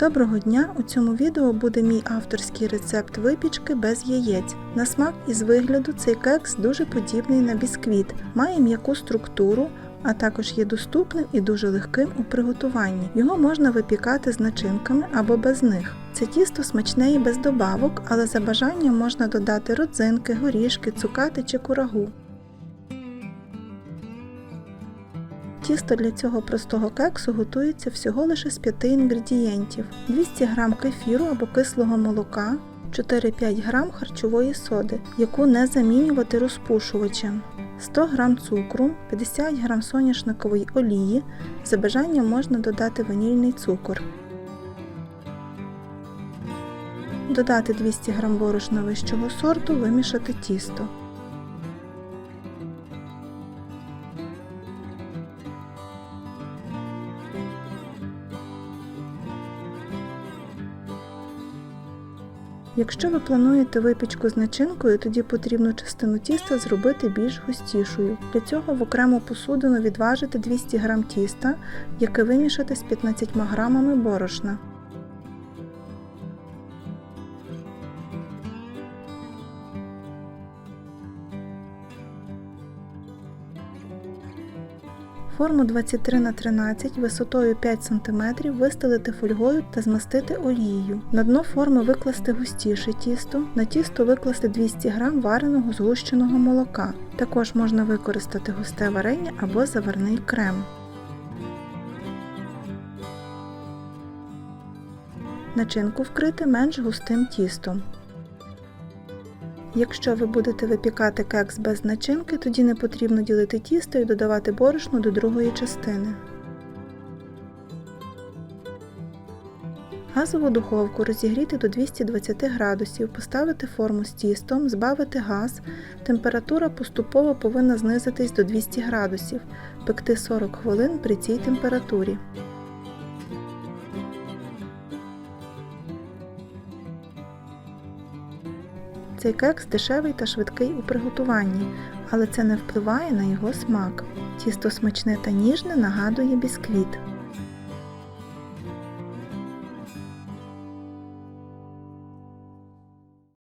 Доброго дня! У цьому відео буде мій авторський рецепт випічки без яєць. На смак і з вигляду цей кекс дуже подібний на бісквіт, має м'яку структуру, а також є доступним і дуже легким у приготуванні. Його можна випікати з начинками або без них. Це тісто смачне і без добавок, але за бажанням можна додати родзинки, горішки, цукати чи курагу. Тісто для цього простого кексу готується всього лише з 5 інгредієнтів: 200 г кефіру або кислого молока, 4-5 г харчової соди, яку не замінювати розпушувачем, 100 г цукру, 50 г соняшникової олії, за бажанням можна додати ванільний цукор. Додати 200 г борошна вищого сорту, вимішати тісто. Якщо ви плануєте випічку з начинкою, тоді потрібно частину тіста зробити більш густішою. Для цього в окрему посудину відважити 200 г тіста, яке вимішати з 15 г борошна. Форму 23 на 13 висотою 5 см вистелити фольгою та змастити олією. На дно форми викласти густіше тісто, на тісто викласти 200 г вареного згущеного молока. Також можна використати густе варення або заварний крем. Начинку вкрити менш густим тістом. Якщо ви будете випікати кекс без начинки, тоді не потрібно ділити тісто і додавати борошно до другої частини. Газову духовку розігріти до 220 градусів, поставити форму з тістом, збавити газ. Температура поступово повинна знизитись до 200 градусів, пекти 40 хвилин при цій температурі. Цей кекс дешевий та швидкий у приготуванні, але це не впливає на його смак. Тісто смачне та ніжне нагадує бісквіт.